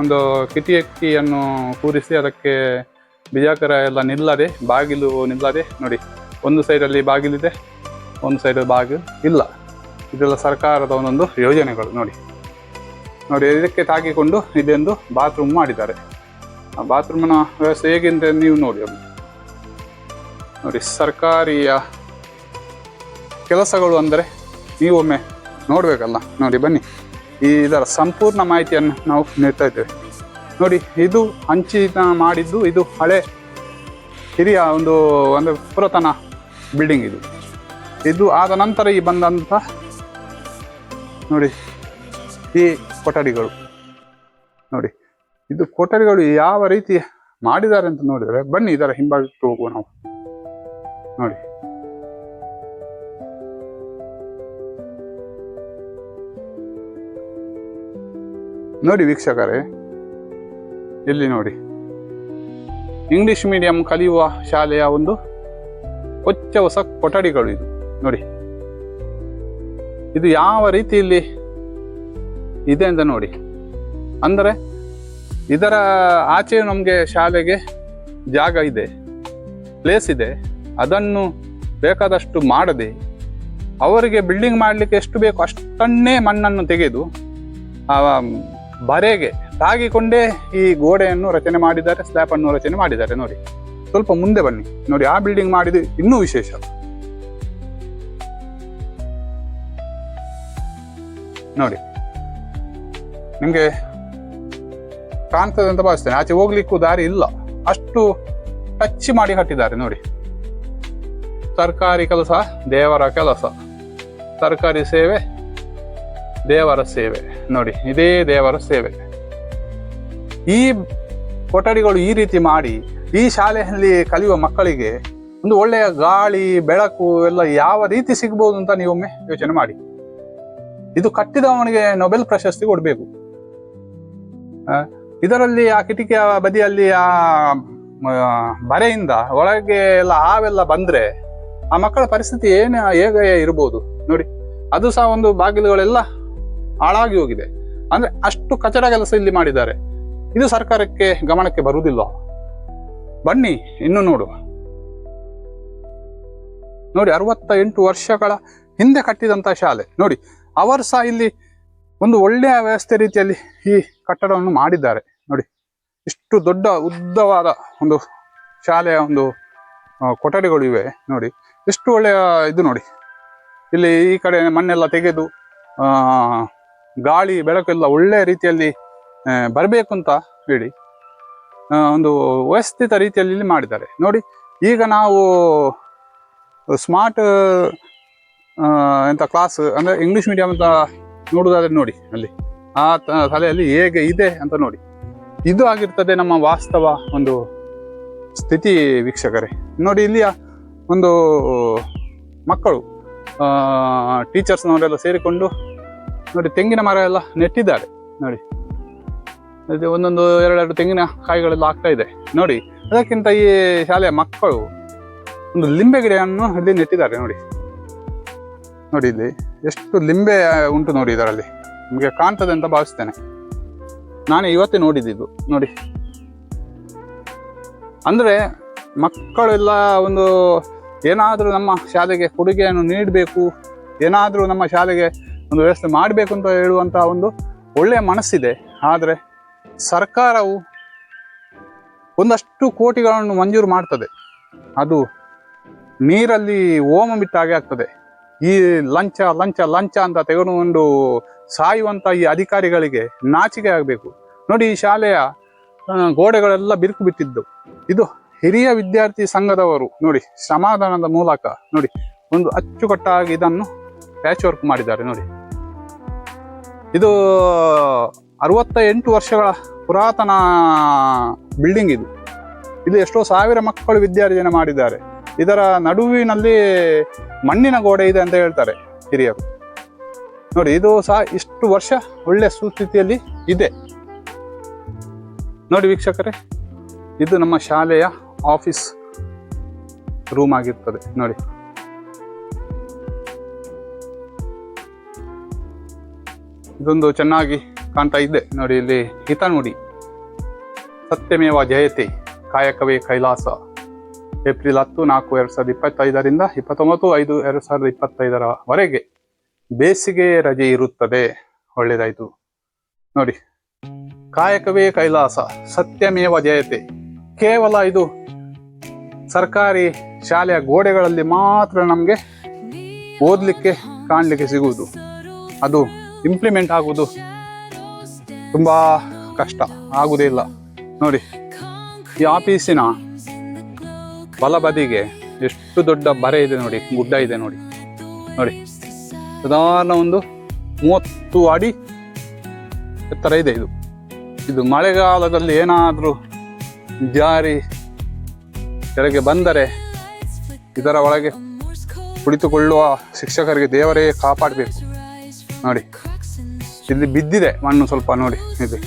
ಒಂದು ಕಿಟಿಕಿಯನ್ನು ಕೂರಿಸಿ ಅದಕ್ಕೆ ಬಿಜಾಕರ ಎಲ್ಲ ನಿಲ್ಲದೆ, ಬಾಗಿಲು ನಿಲ್ಲದೆ, ನೋಡಿ, ಒಂದು ಸೈಡಲ್ಲಿ ಬಾಗಿಲಿದೆ ಒಂದು ಸೈಡ್ ಬಾಗಿಲು ಇಲ್ಲ. ಇದೆಲ್ಲ ಸರ್ಕಾರದ ಒಂದೊಂದು ಯೋಜನೆಗಳು, ನೋಡಿ. ನೋಡಿ, ಇದಕ್ಕೆ ತಾಗಿಕೊಂಡು ಇದೊಂದು ಬಾತ್ರೂಮ್ ಮಾಡಿದ್ದಾರೆ. ಆ ಬಾತ್ರೂಮ್ನ ವ್ಯವಸ್ಥೆ ಹೇಗಿದೆ ನೀವು ನೋಡಿ ಅದು. ನೋಡಿ, ಸರ್ಕಾರಿಯ ಕೆಲಸಗಳು ಅಂದರೆ ನೀವೊಮ್ಮೆ ನೋಡಬೇಕಲ್ಲ. ನೋಡಿ, ಬನ್ನಿ. ಈ ಇದರ ಸಂಪೂರ್ಣ ಮಾಹಿತಿಯನ್ನು ನಾವು ನೀಡ್ತಾ ಇದ್ದೇವೆ. ನೋಡಿ, ಇದು ಹಂಚಿನ ಮಾಡಿದ್ದು, ಇದು ಹಳೆ ಹಿರಿಯ ಒಂದು ಅಂದರೆ ಪುರಾತನ ಬಿಲ್ಡಿಂಗ್ ಇದು. ಇದು ಆದ ನಂತರ ಈ ಬಂದಂಥ ನೋಡಿ, ಈ ಕೊಠಡಿಗಳು. ನೋಡಿ, ಇದು ಕೊಠಡಿಗಳು ಯಾವ ರೀತಿ ಮಾಡಿದ್ದಾರೆ ಅಂತ ನೋಡಿದರೆ, ಬನ್ನಿ, ಇದರ ಹಿಂಭಾಗಕ್ಕೆ ಹೋಗುವ ನಾವು. ನೋಡಿ. ನೋಡಿ ವೀಕ್ಷಕರೇ, ಇಲ್ಲಿ ನೋಡಿ. ಇಂಗ್ಲಿಷ್ ಮೀಡಿಯಂ ಕಲಿಯುವ ಶಾಲೆಯ ಒಂದು ಹೊಚ್ಚ ಹೊಸ ಕೊಠಡಿಗಳು ಇದು. ನೋಡಿ. ಇದು ಯಾವ ರೀತಿಯಲ್ಲಿ ಇದೆ ಅಂತ ನೋಡಿ. ಅಂದರೆ ಇದರ ಆಚೆ ನಮಗೆ ಶಾಲೆಗೆ ಜಾಗ ಇದೆ ಪ್ಲೇಸ್ ಇದೆ. ಅದನ್ನು ಬೇಕಾದಷ್ಟು ಮಾಡದೆ, ಅವರಿಗೆ ಬಿಲ್ಡಿಂಗ್ ಮಾಡಲಿಕ್ಕೆ ಎಷ್ಟು ಬೇಕು ಅಷ್ಟನ್ನೇ ಮಣ್ಣನ್ನು ತೆಗೆದು ಬರೆಗೆ ತಾಗಿಕೊಂಡೇ ಈ ಗೋಡೆಯನ್ನು ರಚನೆ ಮಾಡಿದ್ದಾರೆ ಸ್ಲ್ಯಾಪ್ ಅನ್ನು ರಚನೆ ಮಾಡಿದ್ದಾರೆ ನೋಡಿ. ಸ್ವಲ್ಪ ಮುಂದೆ ಬನ್ನಿ. ನೋಡಿ, ಆ ಬಿಲ್ಡಿಂಗ್ ಮಾಡಿದ್ದು ಇನ್ನೂ ವಿಶೇಷ. ನೋಡಿ. ನಿಮಗೆ ಕಾಣ್ತದೆ ಅಂತ ಭಾವಿಸ್ತೇನೆ. ಆಚೆ ಹೋಗ್ಲಿಕ್ಕೂ ದಾರಿ ಇಲ್ಲ. ಅಷ್ಟು ಟಚ್ ಮಾಡಿ ಕಟ್ಟಿದ್ದಾರೆ ನೋಡಿ. ಸರ್ಕಾರಿ ಕೆಲಸ, ದೇವರ ಕೆಲಸ. ಸರ್ಕಾರಿ ಸೇವೆ ದೇವರ ಸೇವೆ. ನೋಡಿ, ಇದೇ ದೇವರ ಸೇವೆ. ಈ ಕೊಠಡಿಗಳು ಈ ರೀತಿ ಮಾಡಿ, ಈ ಶಾಲೆಯಲ್ಲಿ ಕಲಿಯುವ ಮಕ್ಕಳಿಗೆ ಒಂದು ಒಳ್ಳೆಯ ಗಾಳಿ, ಬೆಳಕು ಎಲ್ಲ ಯಾವ ರೀತಿ ಸಿಗ್ಬೋದು ಅಂತ ನೀವೊಮ್ಮೆ ಯೋಚನೆ ಮಾಡಿ. ಇದು ಕಟ್ಟಿದವನಿಗೆ ನೊಬೆಲ್ ಪ್ರಶಸ್ತಿ ಕೊಡಬೇಕು. ಇದರಲ್ಲಿ ಆ ಕಿಟಕಿಯ ಬದಿಯಲ್ಲಿ ಆ, ಬರೆಯಿಂದ ಒಳಗೆ ಎಲ್ಲ ಹಾವೆಲ್ಲ ಬಂದ್ರೆ ಆ ಮಕ್ಕಳ ಪರಿಸ್ಥಿತಿ ಏನು ಹೇಗೆ ಇರ್ಬೋದು? ನೋಡಿ, ಅದು ಸಹ ಒಂದು ಬಾಗಿಲುಗಳೆಲ್ಲ ಹಾಳಾಗಿ ಹೋಗಿದೆ. ಅಂದ್ರೆ ಅಷ್ಟು ಕಚಡ ಕೆಲಸ ಇಲ್ಲಿ ಮಾಡಿದ್ದಾರೆ. ಇದು ಸರ್ಕಾರಕ್ಕೆ ಗಮನಕ್ಕೆ ಬರುವುದಿಲ್ಲ. ಬನ್ನಿ, ಇನ್ನು ನೋಡು ನೋಡಿ ಅರವತ್ತ ಎಂಟು ವರ್ಷಗಳ ಹಿಂದೆ ಕಟ್ಟಿದಂಥ ಶಾಲೆ. ನೋಡಿ, ಅವರು ಸಹ ಇಲ್ಲಿ ಒಂದು ಒಳ್ಳೆಯ ವ್ಯವಸ್ಥೆ ರೀತಿಯಲ್ಲಿ ಈ ಕಟ್ಟಡವನ್ನು ಮಾಡಿದ್ದಾರೆ. ನೋಡಿ, ಇಷ್ಟು ದೊಡ್ಡ ಉದ್ದವಾದ ಒಂದು ಶಾಲೆಯ ಒಂದು ಕೊಠಡಿಗಳು ಇವೆ. ನೋಡಿ ಎಷ್ಟು ಒಳ್ಳೆಯ ಇದು ನೋಡಿ. ಇಲ್ಲಿ ಈ ಕಡೆ ಮಣ್ಣೆಲ್ಲ ತೆಗೆದು ಆ, ಬೆಳಕು ಬೆಳಕೆಲ್ಲ ಒಳ್ಳೆಯ ರೀತಿಯಲ್ಲಿ ಬರಬೇಕು ಅಂತ ಹೇಳಿ ಒಂದು ವ್ಯವಸ್ಥಿತ ರೀತಿಯಲ್ಲಿ ಇಲ್ಲಿ ಮಾಡಿದ್ದಾರೆ. ನೋಡಿ ಈಗ ನಾವು ಸ್ಮಾರ್ಟ್ ಎಂಥ ಕ್ಲಾಸ್ ಅಂದರೆ ಇಂಗ್ಲೀಷ್ ಮೀಡಿಯಂ ಅಂತ ನೋಡುವುದಾದ್ರೆ ನೋಡಿ ಅಲ್ಲಿ ಆ ತಲೆಯಲ್ಲಿ ಹೇಗೆ ಇದೆ ಅಂತ ನೋಡಿ. ಇದು ಆಗಿರ್ತದೆ ನಮ್ಮ ವಾಸ್ತವ ಒಂದು ಸ್ಥಿತಿ ವೀಕ್ಷಕರೇ. ನೋಡಿ ಇಲ್ಲಿಯ ಒಂದು ಮಕ್ಕಳು ಟೀಚರ್ಸ್ನವರೆಲ್ಲ ಸೇರಿಕೊಂಡು ನೋಡಿ, ತೆಂಗಿನ ಮರ ಎಲ್ಲ ನೆಟ್ಟಿದ್ದಾರೆ. ನೋಡಿ. ಒಂದೊಂದು ಎರಡೆರಡು ತೆಂಗಿನ ಕಾಯಿಗಳೆಲ್ಲ ಆಗ್ತಾ ಇದೆ. ನೋಡಿ, ಅದಕ್ಕಿಂತ ಈ ಶಾಲೆಯ ಮಕ್ಕಳು ಒಂದು ಲಿಂಬೆ ಗಿಡವನ್ನು ಇಲ್ಲಿ ನೆಟ್ಟಿದ್ದಾರೆ ನೋಡಿ. ನೋಡಿ ಇಲ್ಲಿ, ಎಷ್ಟು ಲಿಂಬೆ ಉಂಟು ನೋಡಿ ಇದರಲ್ಲಿ. ನಿಮಗೆ ಕಾಣ್ತದೆ ಅಂತ ಭಾವಿಸ್ತೇನೆ. ನಾನು ಇವತ್ತೇ ನೋಡಿದ್ದು ನೋಡಿ. ಅಂದರೆ, ಮಕ್ಕಳೆಲ್ಲ ಒಂದು ಏನಾದರೂ ನಮ್ಮ ಶಾಲೆಗೆ ಕೊಡುಗೆಯನ್ನು ನೀಡಬೇಕು, ಏನಾದರೂ ನಮ್ಮ ಶಾಲೆಗೆ ಒಂದು ವ್ಯವಸ್ಥೆ ಮಾಡಬೇಕು ಅಂತ ಹೇಳುವಂಥ ಒಂದು ಒಳ್ಳೆಯ ಮನಸ್ಸಿದೆ. ಆದರೆ ಸರ್ಕಾರವು ಒಂದಷ್ಟು ಕೋಟಿಗಳನ್ನು ಮಂಜೂರು ಮಾಡ್ತದೆ. ಅದು ನೀರಲ್ಲಿ ಓಮ ಬಿಟ್ಟಾಗೆ ಆಗ್ತದೆ. ಈ ಲಂಚ ಲಂಚ ಲಂಚ ಅಂತ ತೆಗೆದುಕೊಂಡು ಸಾಯುವಂಥ ಈ ಅಧಿಕಾರಿಗಳಿಗೆ ನಾಚಿಕೆ ಆಗಬೇಕು. ನೋಡಿ, ಈ ಶಾಲೆಯ ಗೋಡೆಗಳೆಲ್ಲ ಬಿರುಕು ಬಿಟ್ಟಿದ್ದು. ಇದು ಹಿರಿಯ ವಿದ್ಯಾರ್ಥಿ ಸಂಘದವರು, ನೋಡಿ, ಸಮಾಧಾನದ ಮೂಲಕ, ನೋಡಿ, ಒಂದು ಅಚ್ಚುಕಟ್ಟಾಗಿ ಇದನ್ನು ಪ್ಯಾಚ್ ವರ್ಕ್ ಮಾಡಿದ್ದಾರೆ, ನೋಡಿ. ಇದು ಅರವತ್ತ ಎಂಟು ವರ್ಷಗಳ ಪುರಾತನ ಬಿಲ್ಡಿಂಗ್ ಇದು. ಇದು ಎಷ್ಟೋ ಸಾವಿರ ಮಕ್ಕಳು ವಿದ್ಯಾರ್ಜನೆ ಮಾಡಿದ್ದಾರೆ. ಇದರ ನಡುವಿನಲ್ಲಿ ಮಣ್ಣಿನ ಗೋಡೆ ಇದೆ ಅಂತ ಹೇಳ್ತಾರೆ ಹಿರಿಯರು. ನೋಡಿ, ಇದು ಸಹ ಇಷ್ಟು ವರ್ಷ ಒಳ್ಳೆ ಸುಸ್ಥಿತಿಯಲ್ಲಿ ಇದೆ. ನೋಡಿ ವೀಕ್ಷಕರೇ, ಇದು ನಮ್ಮ ಶಾಲೆಯ ಆಫೀಸ್ ರೂಮ್ ಆಗಿರ್ತದೆ. ನೋಡಿ. ಇದೊಂದು ಚೆನ್ನಾಗಿ ಕಾಣ್ತಾ ಇದೆ. ನೋಡಿ, ಇಲ್ಲಿ ಹಿತ ನೋಡಿ ಸತ್ಯಮೇವ ಜಯತೆ, ಕಾಯಕವೇ ಕೈಲಾಸ. ಏಪ್ರಿಲ್ ಹತ್ತು ನಾಲ್ಕು ಎರಡು ಸಾವಿರದ ಇಪ್ಪತ್ತೈದರಿಂದ ಇಪ್ಪತ್ತೊಂಬತ್ತು ಐದು ಎರಡು ಸಾವಿರದ ಇಪ್ಪತ್ತೈದರವರೆಗೆ ಬೇಸಿಗೆ ರಜೆ ಇರುತ್ತದೆ. ಒಳ್ಳೆಯದಾಯಿತು ನೋಡಿ, ಕಾಯಕವೇ ಕೈಲಾಸ, ಸತ್ಯಮೇವ ಜಯತೆ. ಕೇವಲ ಇದು ಸರ್ಕಾರಿ ಶಾಲೆಯ ಗೋಡೆಗಳಲ್ಲಿ ಮಾತ್ರ ನಮಗೆ ಓದಲಿಕ್ಕೆ, ಕಾಣಲಿಕ್ಕೆ ಸಿಗುವುದು. ಅದು ಇಂಪ್ಲಿಮೆಂಟ್ ಆಗುವುದು ತುಂಬ ಕಷ್ಟ ಆಗುವುದೇ ಇಲ್ಲ. ನೋಡಿ, ಈ ಆಫೀಸಿನ ಬಲಬದಿಗೆ ಎಷ್ಟು ದೊಡ್ಡ ಬರೆ ಇದೆ ನೋಡಿ, ಗುಡ್ಡ ಇದೆ ನೋಡಿ. ನೋಡಿ, ಸಾಧಾರಣ ಒಂದು ಮೂವತ್ತು ಅಡಿ ಎತ್ತರ ಇದೆ ಇದು. ಇದು ಮಳೆಗಾಲದಲ್ಲಿ ಏನಾದರೂ ಜಾರಿ ಕೆಳಗೆ ಬಂದರೆ ಇದರ ಒಳಗೆ ಕುಳಿತುಕೊಳ್ಳುವ ಶಿಕ್ಷಕರಿಗೆ ದೇವರೇ ಕಾಪಾಡಬೇಕು. ನೋಡಿ. ಇಲ್ಲಿ ಬಿದ್ದಿದೆ. ಮಣ್ಣು ಸ್ವಲ್ಪ ನೋಡಿ, ಇದು.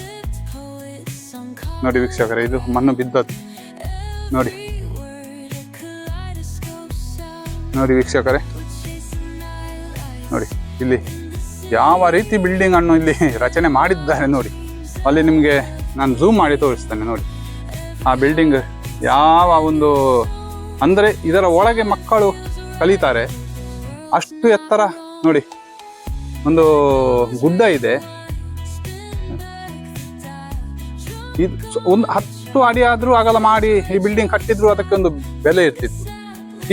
ನೋಡಿ ವೀಕ್ಷಕರೇ, ಇದು ಮಣ್ಣು ಬಿದ್ದದ್ದು. ನೋಡಿ. ನೋಡಿ ವೀಕ್ಷಕರೇ. ನೋಡಿ, ಇಲ್ಲಿ ಯಾವ ರೀತಿ ಬಿಲ್ಡಿಂಗ್ ಅನ್ನು ಇಲ್ಲಿ ರಚನೆ ಮಾಡಿದ್ದಾರೆ ನೋಡಿ. ಅಲ್ಲಿ ನಿಮಗೆ ನಾನು ಝೂಮ್ ಮಾಡಿ ತೋರಿಸ್ತೇನೆ ನೋಡಿ. ಆ ಬಿಲ್ಡಿಂಗ್ ಯಾವ ಒಂದು, ಅಂದರೆ ಇದರ ಒಳಗೆ ಮಕ್ಕಳು ಕಲಿತಾರೆ. ಅಷ್ಟು ಎತ್ತರ ನೋಡಿ. ಒಂದು ಗುಡ್ಡ ಇದೆ. ಇದು ಒಂದು ಹತ್ತು ಅಡಿ ಆದರೂ ಆಗಲ್ಲ ಮಾಡಿ ಈ ಬಿಲ್ಡಿಂಗ್ ಕಟ್ಟಿದ್ರು ಅದಕ್ಕೆ ಒಂದು ಬೆಲೆ ಇರ್ತಿತ್ತು.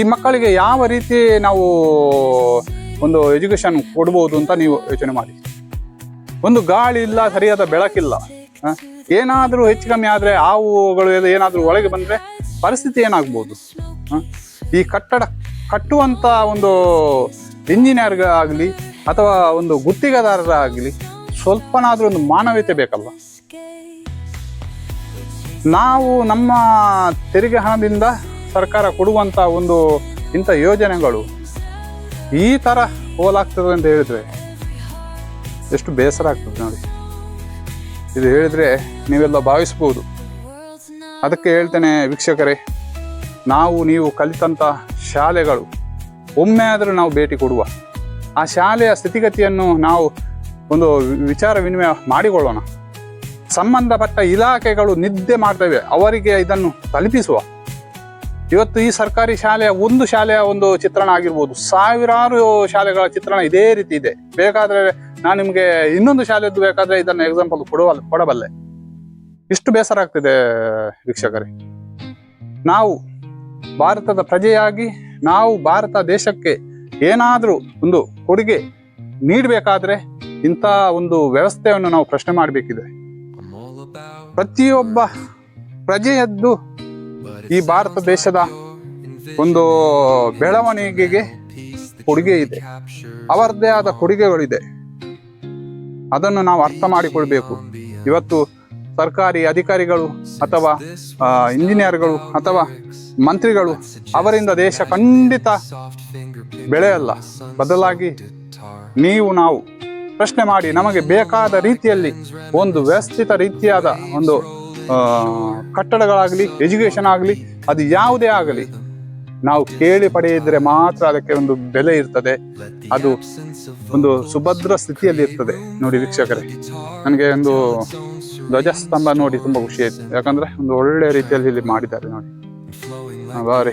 ಈ ಮಕ್ಕಳಿಗೆ ಯಾವ ರೀತಿ ನಾವು ಒಂದು ಎಜುಕೇಶನ್ ಕೊಡ್ಬೋದು ಅಂತ ನೀವು ಯೋಚನೆ ಮಾಡಿ. ಒಂದು ಗಾಳಿ ಇಲ್ಲ, ಸರಿಯಾದ ಬೆಳಕಿಲ್ಲ ಏನಾದರೂ ಹೆಚ್ಚು ಕಮ್ಮಿ ಆದರೆ ಹಾವುಗಳು ಏನಾದರೂ ಒಳಗೆ ಬಂದರೆ ಪರಿಸ್ಥಿತಿ ಏನಾಗ್ಬೋದು? ಈ ಕಟ್ಟಡ ಕಟ್ಟುವಂಥ ಒಂದು ಇಂಜಿನಿಯರ್ಗ ಆಗಲಿ ಅಥವಾ ಒಂದು ಗುತ್ತಿಗೆದಾರರಾಗಲಿ ಸ್ವಲ್ಪನಾದರೂ ಒಂದು ಮಾನವೀಯತೆ ಬೇಕಲ್ವ? ನಾವು ನಮ್ಮ ತೆರಿಗೆ ಹಣದಿಂದ ಸರ್ಕಾರ ಕೊಡುವಂಥ ಒಂದು ಇಂಥ ಯೋಜನೆಗಳು ಈ ಥರ ಹೋಲಾಗ್ತದೆ ಅಂತ ಹೇಳಿದರೆ ಎಷ್ಟು ಬೇಸರ ಆಗ್ತದೆ ನೋಡಿ. ಇದು ಹೇಳಿದರೆ ನೀವೆಲ್ಲ ಭಾವಿಸ್ಬೋದು. ಅದಕ್ಕೆ ಹೇಳ್ತೇನೆ ವೀಕ್ಷಕರೇ, ನಾವು ನೀವು ಕಲಿತಂಥ ಶಾಲೆಗಳು ಒಮ್ಮೆ ಆದರೂ ನಾವು ಭೇಟಿ ಕೊಡುವ. ಆ ಶಾಲೆಯ ಸ್ಥಿತಿಗತಿಯನ್ನು ನಾವು ಒಂದು ವಿಚಾರ ವಿನಿಮಯ ಮಾಡಿಕೊಳ್ಳೋಣ. ಸಂಬಂಧಪಟ್ಟ ಇಲಾಖೆಗಳು ನಿದ್ದೆ ಮಾಡ್ತವೆ, ಅವರಿಗೆ ಇದನ್ನು ತಲುಪಿಸುವ. ಇವತ್ತು ಈ ಸರ್ಕಾರಿ ಶಾಲೆಯ ಒಂದು ಶಾಲೆಯ ಒಂದು ಚಿತ್ರಣ ಆಗಿರ್ಬೋದು, ಸಾವಿರಾರು ಶಾಲೆಗಳ ಚಿತ್ರಣ ಇದೇ ರೀತಿ ಇದೆ. ಬೇಕಾದ್ರೆ ನಾನು ನಿಮಗೆ ಇನ್ನೊಂದು ಶಾಲೆದ್ದು ಬೇಕಾದ್ರೆ ಇದನ್ನು ಎಕ್ಸಾಂಪಲ್ ಕೊಡುವ ಕೊಡಬಲ್ಲೆ. ಇಷ್ಟು ಬೇಸರ ಆಗ್ತಿದೆ ವೀಕ್ಷಕರೇ. ನಾವು ಭಾರತದ ಪ್ರಜೆಯಾಗಿ, ನಾವು ಭಾರತ ದೇಶಕ್ಕೆ ಏನಾದರೂ ಒಂದು ಕೊಡುಗೆ ನೀಡಬೇಕಾದ್ರೆ ಇಂಥ ಒಂದು ವ್ಯವಸ್ಥೆಯನ್ನು ನಾವು ಪ್ರಶ್ನೆ ಮಾಡಬೇಕಿದೆ. ಪ್ರತಿಯೊಬ್ಬ ಪ್ರಜೆಯದ್ದು ಈ ಭಾರತ ದೇಶದ ಒಂದು ಬೆಳವಣಿಗೆಗೆ ಕೊಡುಗೆ ಇದೆ. ಅವರದೇ ಆದ ಕೊಡುಗೆಗಳಿದೆ. ಅದನ್ನು ನಾವು ಅರ್ಥ ಮಾಡಿಕೊಳ್ಬೇಕು. ಇವತ್ತು ಸರ್ಕಾರಿ ಅಧಿಕಾರಿಗಳು ಅಥವಾ ಇಂಜಿನಿಯರ್ಗಳು ಅಥವಾ ಮಂತ್ರಿಗಳು ಅವರಿಂದ ದೇಶ ಖಂಡಿತ ಬೆಳೆಯಲ್ಲ. ಬದಲಾಗಿ ನೀವು ನಾವು ಪ್ರಶ್ನೆ ಮಾಡಿ ನಮಗೆ ಬೇಕಾದ ರೀತಿಯಲ್ಲಿ ಒಂದು ವ್ಯವಸ್ಥಿತ ರೀತಿಯಾದ ಒಂದು ಕಟ್ಟಡಗಳಾಗಲಿ ಎಜುಕೇಷನ್ ಆಗಲಿ, ಅದು ಯಾವುದೇ ಆಗಲಿ, ನಾವು ಕೇಳಿ ಪಡೆಯಿದ್ರೆ ಮಾತ್ರ ಅದಕ್ಕೆ ಒಂದು ಬೆಲೆ ಇರ್ತದೆ. ಅದು ಒಂದು ಸುಭದ್ರ ಸ್ಥಿತಿಯಲ್ಲಿ ಇರ್ತದೆ. ನೋಡಿ ವೀಕ್ಷಕರೇ, ನನಗೆ ಒಂದು ಧ್ವಜಸ್ತಂಭ ನೋಡಿ ತುಂಬಾ ಖುಷಿ ಆಯ್ತು. ಯಾಕಂದ್ರೆ ಒಂದು ಒಳ್ಳೆ ರೀತಿಯಲ್ಲಿ ಇಲ್ಲಿ ಮಾಡಿದ್ದಾರೆ ನೋಡಿ. ಭಾರಿ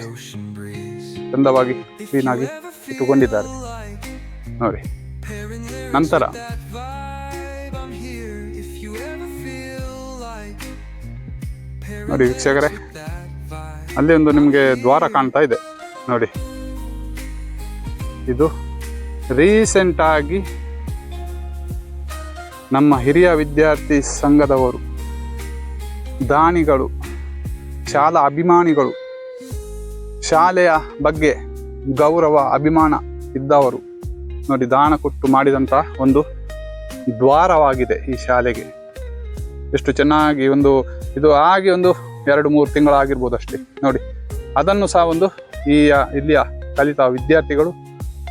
ಚಂದವಾಗಿ ಕ್ಲೀನಾಗಿ ಇಟ್ಟುಕೊಂಡಿದ್ದಾರೆ. ನೋಡಿ. ನಂತರ ನೋಡಿ ವೀಕ್ಷಕರೇ, ಅಲ್ಲಿ ಒಂದು ನಿಮಗೆ ದ್ವಾರ ಕಾಣ್ತಾ ಇದೆ. ನೋಡಿ. ಇದು ರೀಸೆಂಟ್ ಆಗಿ ನಮ್ಮ ಹಿರಿಯ ವಿದ್ಯಾರ್ಥಿ ಸಂಘದವರು, ದಾನಿಗಳು, ಶಾಲಾ ಅಭಿಮಾನಿಗಳು, ಶಾಲೆಯ ಬಗ್ಗೆ ಗೌರವ, ಅಭಿಮಾನ ಇದ್ದವರು. ನೋಡಿ, ದಾನ ಕೊಟ್ಟು ಮಾಡಿದಂಥ ಒಂದು ದ್ವಾರವಾಗಿದೆ ಈ ಶಾಲೆಗೆ. ಎಷ್ಟು ಚೆನ್ನಾಗಿ ಒಂದು, ಇದು ಆಗಿ ಒಂದು ಎರಡು ಮೂರು ತಿಂಗಳಾಗಿರ್ಬೋದು ಅಷ್ಟೇ. ನೋಡಿ, ಅದನ್ನು ಸಹ ಒಂದು ಈ, ಇಲ್ಲಿಯ ಕಲಿತ ವಿದ್ಯಾರ್ಥಿಗಳು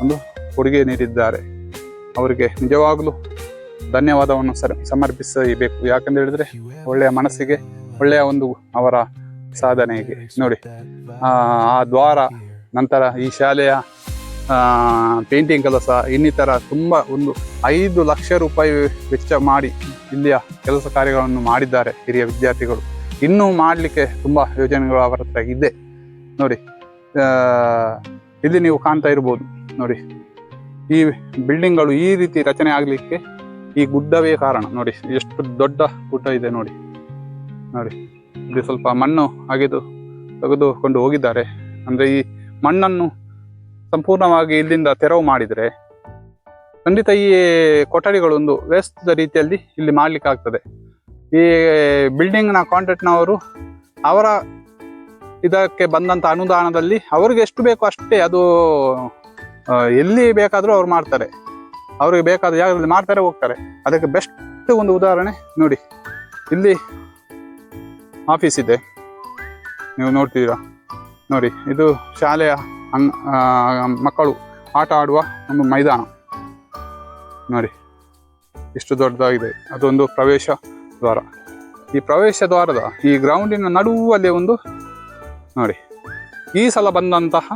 ಒಂದು ಕೊಡುಗೆ ನೀಡಿದ್ದಾರೆ. ಅವರಿಗೆ ನಿಜವಾಗಲೂ ಧನ್ಯವಾದವನ್ನು ಸರ್ ಸಮರ್ಪಿಸಬೇಕು. ಯಾಕಂತ ಹೇಳಿದ್ರೆ ಒಳ್ಳೆಯ ಮನಸ್ಸಿಗೆ, ಒಳ್ಳೆಯ ಒಂದು ಅವರ ಸಾಧನೆಗೆ. ನೋಡಿ, ಆ ದ್ವಾರ, ನಂತರ ಈ ಶಾಲೆಯ ಪೇಂಟಿಂಗ್ ಕೆಲಸ, ಇನ್ನಿತರ ತುಂಬ ಒಂದು ಐದು ಲಕ್ಷ ರೂಪಾಯಿ ವೆಚ್ಚ ಮಾಡಿ ಇಲ್ಲಿಯ ಕೆಲಸ ಕಾರ್ಯಗಳನ್ನು ಮಾಡಿದ್ದಾರೆ ಹಿರಿಯ ವಿದ್ಯಾರ್ಥಿಗಳು. ಇನ್ನೂ ಮಾಡಲಿಕ್ಕೆ ತುಂಬ ಯೋಜನೆಗಳು ಅವರ ಹತ್ರ ಇದೆ. ನೋಡಿ ಇಲ್ಲಿ ನೀವು ಕಾಣ್ತಾ ಇರ್ಬೋದು. ನೋಡಿ, ಈ ಬಿಲ್ಡಿಂಗ್ಗಳು ಈ ರೀತಿ ರಚನೆ ಆಗಲಿಕ್ಕೆ ಈ ಗುಡ್ಡವೇ ಕಾರಣ. ನೋಡಿ, ಎಷ್ಟು ದೊಡ್ಡ ಗುಡ್ಡ ಇದೆ ನೋಡಿ. ನೋಡಿ, ಇಲ್ಲಿ ಸ್ವಲ್ಪ ಮಣ್ಣು ಅಗೆದು ತೆಗೆದುಕೊಂಡು ಹೋಗಿದ್ದಾರೆ. ಅಂದ್ರೆ ಈ ಮಣ್ಣನ್ನು ಸಂಪೂರ್ಣವಾಗಿ ಇಲ್ಲಿಂದ ತೆರವು ಮಾಡಿದರೆ ಖಂಡಿತ ಈ ಕೊಠಡಿಗಳೊಂದು ವ್ಯವಸ್ಥಿತ ರೀತಿಯಲ್ಲಿ ಇಲ್ಲಿ ಮಾಡ್ಲಿಕ್ಕೆ ಆಗ್ತದೆ. ಈ ಬಿಲ್ಡಿಂಗ್ನ ಕಾಂಟ್ರಾಕ್ಟ್ನವರು ಅವರ ಇದಕ್ಕೆ ಬಂದಂತ ಅನುದಾನದಲ್ಲಿ ಅವ್ರಿಗೆ ಎಷ್ಟು ಬೇಕೋ ಅಷ್ಟೇ ಅದು ಎಲ್ಲಿ ಬೇಕಾದರೂ ಅವ್ರು ಮಾಡ್ತಾರೆ. ಅವ್ರಿಗೆ ಬೇಕಾದ ಜಾಗದಲ್ಲಿ ಮಾಡ್ತಾರೆ, ಹೋಗ್ತಾರೆ. ಅದಕ್ಕೆ ಬೆಸ್ಟ್ ಒಂದು ಉದಾಹರಣೆ ನೋಡಿ. ಇಲ್ಲಿ ಆಫೀಸ್ ಇದೆ. ನೀವು ನೋಡ್ತೀರಾ. ನೋಡಿ, ಇದು ಶಾಲೆಯ ಅನ್ ಮಕ್ಕಳು ಆಟ ಆಡುವ ಒಂದು ಮೈದಾನ. ನೋಡಿ, ಇಷ್ಟು ದೊಡ್ಡದಾಗಿದೆ. ಅದೊಂದು ಪ್ರವೇಶ ದ್ವಾರ. ಈ ಪ್ರವೇಶ ದ್ವಾರದ ಈ ಗ್ರೌಂಡಿನ ನಡುವಲ್ಲಿ ಒಂದು, ನೋಡಿ, ಈ ಸಲ ಬಂದಂತಹ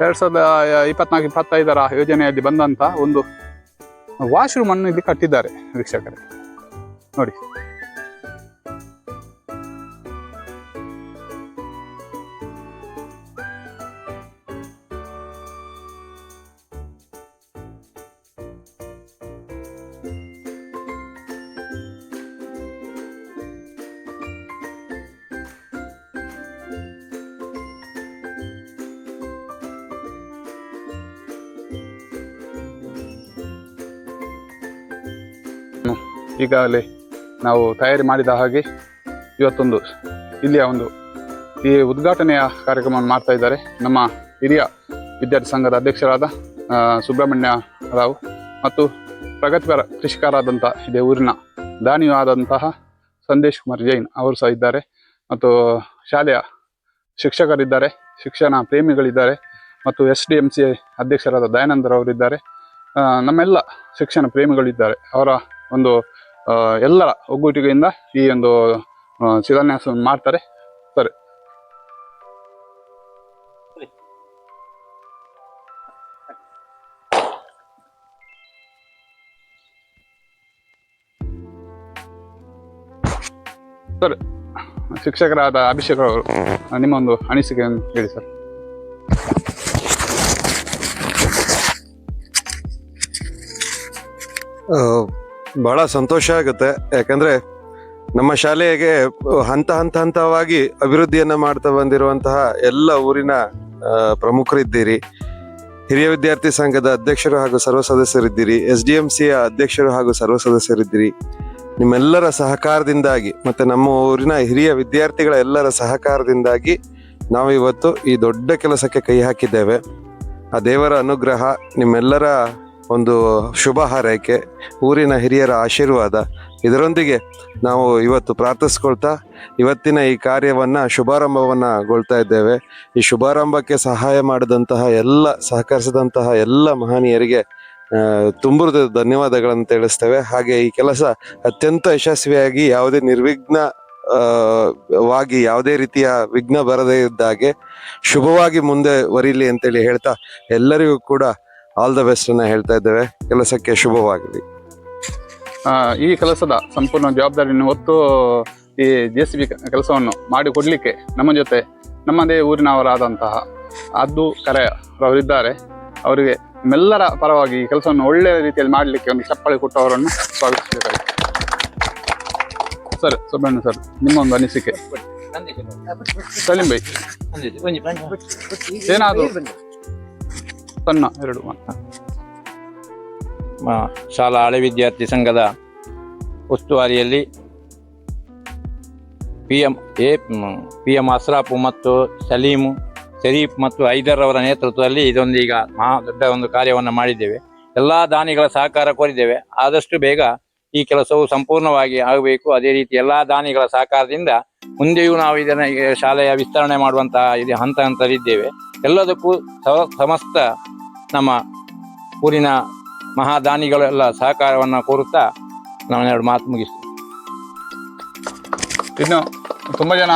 ಎರಡ್ ಸಾವಿರದ ಇಪ್ಪತ್ನಾಲ್ಕು ಇಪ್ಪತ್ತೈದರ ಯೋಜನೆಯಲ್ಲಿ ಬಂದಂತ ಒಂದು ವಾಶ್ರೂಮ್ ಅನ್ನು ಇಲ್ಲಿ ಕಟ್ಟಿದ್ದಾರೆ ವೀಕ್ಷಕರೇ. ನೋಡಿ. ಈಗಾಗಲೇ ನಾವು ತಯಾರಿ ಮಾಡಿದ ಹಾಗೆ ಇವತ್ತೊಂದು ಇಲ್ಲಿಯ ಒಂದು ಈ ಉದ್ಘಾಟನೆಯ ಕಾರ್ಯಕ್ರಮವನ್ನು ಮಾಡ್ತಾ ಇದ್ದಾರೆ. ನಮ್ಮ ಹಿರಿಯ ವಿದ್ಯಾರ್ಥಿ ಸಂಘದ ಅಧ್ಯಕ್ಷರಾದ ಸುಬ್ರಹ್ಮಣ್ಯ ರಾವ್ ಮತ್ತು ಪ್ರಗತಿಪರ ಕೃಷಿಕರಾದಂಥ ಇದೇ ಊರಿನ ದಾನಿಯೂ ಆದಂತಹ ಸಂದೇಶ್ ಕುಮಾರ್ ಜೈನ್ ಅವರು ಸಹ ಇದ್ದಾರೆ. ಮತ್ತು ಶಾಲೆಯ ಶಿಕ್ಷಕರಿದ್ದಾರೆ, ಶಿಕ್ಷಣ ಪ್ರೇಮಿಗಳಿದ್ದಾರೆ ಮತ್ತು ಎಸ್ ಡಿ ಎಂ ಸಿ ಅಧ್ಯಕ್ಷರಾದ ದಯಾನಂದರವರಿದ್ದಾರೆ. ನಮ್ಮೆಲ್ಲ ಶಿಕ್ಷಣ ಪ್ರೇಮಿಗಳಿದ್ದಾರೆ. ಅವರ ಒಂದು ಎಲ್ಲರ ಒಗ್ಗೂಟಿಗೆಯಿಂದ ಈ ಒಂದು ಶಿಲಾನ್ಯಾಸ ಮಾಡ್ತಾರೆ. ಸರಿ. ಸರ್. ಶಿಕ್ಷಕರಾದ ಅಭಿಷೇಕ್ ಅವರು ನಿಮ್ಮ ಒಂದು ಅನಿಸಿಕೆಯನ್ನು ಹೇಳಿ ಸರ್. ಬಹಳ ಸಂತೋಷ ಆಗುತ್ತೆ. ಯಾಕಂದ್ರೆ ನಮ್ಮ ಶಾಲೆಗೆ ಹಂತ ಹಂತ ಹಂತವಾಗಿ ಅಭಿವೃದ್ಧಿಯನ್ನ ಮಾಡ್ತಾ ಬಂದಿರುವಂತಹ ಎಲ್ಲ ಊರಿನ ಪ್ರಮುಖರಿದ್ದೀರಿ. ಹಿರಿಯ ವಿದ್ಯಾರ್ಥಿ ಸಂಘದ ಅಧ್ಯಕ್ಷರು ಹಾಗೂ ಸರ್ವ ಸದಸ್ಯರಿದ್ದೀರಿ. ಎಸ್ ಡಿ ಎಂ ಸಿಯ ಅಧ್ಯಕ್ಷರು ಹಾಗೂ ಸರ್ವ ಸದಸ್ಯರಿದ್ದೀರಿ. ನಿಮ್ಮೆಲ್ಲರ ಸಹಕಾರದಿಂದಾಗಿ ಮತ್ತೆ ನಮ್ಮ ಊರಿನ ಹಿರಿಯ ವಿದ್ಯಾರ್ಥಿಗಳ ಎಲ್ಲರ ಸಹಕಾರದಿಂದಾಗಿ ನಾವು ಇವತ್ತು ಈ ದೊಡ್ಡ ಕೆಲಸಕ್ಕೆ ಕೈ ಹಾಕಿದ್ದೇವೆ. ಆ ದೇವರ ಅನುಗ್ರಹ ನಿಮ್ಮೆಲ್ಲರ ಒಂದು ಶುಭ ಹಾರೈಕೆ, ಊರಿನ ಹಿರಿಯರ ಆಶೀರ್ವಾದ. ಇದರೊಂದಿಗೆ ನಾವು ಇವತ್ತು ಪ್ರಾರ್ಥಿಸ್ಕೊಳ್ತಾ ಇವತ್ತಿನ ಈ ಕಾರ್ಯವನ್ನು ಶುಭಾರಂಭವನ್ನು ಗೊಳ್ತಾ ಇದ್ದೇವೆ. ಈ ಶುಭಾರಂಭಕ್ಕೆ ಸಹಾಯ ಮಾಡಿದಂತಹ ಎಲ್ಲ, ಸಹಕರಿಸಿದಂತಹ ಎಲ್ಲ ಮಹನೀಯರಿಗೆ ತುಂಬುರದ ಧನ್ಯವಾದಗಳನ್ನು ತಿಳಿಸ್ತೇವೆ. ಹಾಗೆ ಈ ಕೆಲಸ ಅತ್ಯಂತ ಯಶಸ್ವಿಯಾಗಿ ಯಾವುದೇ ನಿರ್ವಿಘ್ನ ವಾಗಿ ಯಾವುದೇ ರೀತಿಯ ವಿಘ್ನ ಬರದೇ ಇದ್ದಾಗೆ ಶುಭವಾಗಿ ಮುಂದೆ ವರಿಲಿ ಅಂತೇಳಿ ಹೇಳ್ತಾ ಎಲ್ಲರಿಗೂ ಕೂಡ ಆಲ್ ದ ಬೆಸ್ಟ್ ಅನ್ನ ಹೇಳ್ತಾ ಇದ್ದೇವೆ. ಕೆಲಸಕ್ಕೆ ಶುಭವಾಗಲಿ. ಆ, ಈ ಕೆಲಸದ ಸಂಪೂರ್ಣ ಜವಾಬ್ದಾರಿಯನ್ನು ಹೊತ್ತು ಈ ಜೆ ಸಿ ಬಿ ಕೆಲಸವನ್ನು ಮಾಡಿಕೊಡ್ಲಿಕ್ಕೆ ನಮ್ಮ ಜೊತೆ ನಮ್ಮದೇ ಊರಿನವರಾದಂತಹ ಅದು ಕರೆ ಅವರಿದ್ದಾರೆ. ಅವರಿಗೆ ಮೆಲ್ಲರ ಪರವಾಗಿ ಈ ಕೆಲಸವನ್ನು ಒಳ್ಳೆಯ ರೀತಿಯಲ್ಲಿ ಮಾಡಲಿಕ್ಕೆ ಒಂದು ಚಪ್ಪಾಳೆ ಕೊಟ್ಟವರನ್ನು ಸ್ವಾಗತಿಸಬೇಕಾಗಿದೆ. ಸರ್ ಸುಬ್ರಹ್ಮಣ್ಯ ಸರ್ ನಿಮ್ಮ ಒಂದು ಅನಿಸಿಕೆ ಸಲೀಂ ಬೈ ಏನಾದ್ರು ಸಣ್ಣ ಎರಡು ಅಂತ ಶಾಲಾ ಹಳೆ ವಿದ್ಯಾರ್ಥಿ ಸಂಘದ ಉಸ್ತುವಾರಿಯಲ್ಲಿ P M A P M Ashraf ಮತ್ತು ಸಲೀಮು, ಶರೀಫ್ ಮತ್ತು ಐದರ್ ಅವರ ನೇತೃತ್ವದಲ್ಲಿ ಇದೊಂದು ಈಗ ಮಹಾ ದೊಡ್ಡ ಒಂದು ಕಾರ್ಯವನ್ನು ಮಾಡಿದ್ದೇವೆ. ಎಲ್ಲ ದಾನಿಗಳ ಸಹಕಾರ ಕೋರಿದ್ದೇವೆ. ಆದಷ್ಟು ಬೇಗ ಈ ಕೆಲಸವು ಸಂಪೂರ್ಣವಾಗಿ ಆಗಬೇಕು. ಅದೇ ರೀತಿ ಎಲ್ಲ ದಾನಿಗಳ ಸಹಕಾರದಿಂದ ಮುಂದೆಯೂ ನಾವು ಇದನ್ನು ಶಾಲೆಯ ವಿಸ್ತರಣೆ ಮಾಡುವಂತಹ ಇದು ಹಂತ ಹಂತರಿದ್ದೇವೆ ಎಲ್ಲದಕ್ಕೂ ಸಮಸ್ತ ನಮ್ಮ ಊರಿನ ಮಹಾದಾನಿಗಳೆಲ್ಲ ಸಹಕಾರವನ್ನು ಕೋರುತ್ತಾ ನಾನು ಎರಡು ಮಾತು ಮುಗಿಸ್ತೀನಿ ಇನ್ನು ತುಂಬ ಜನ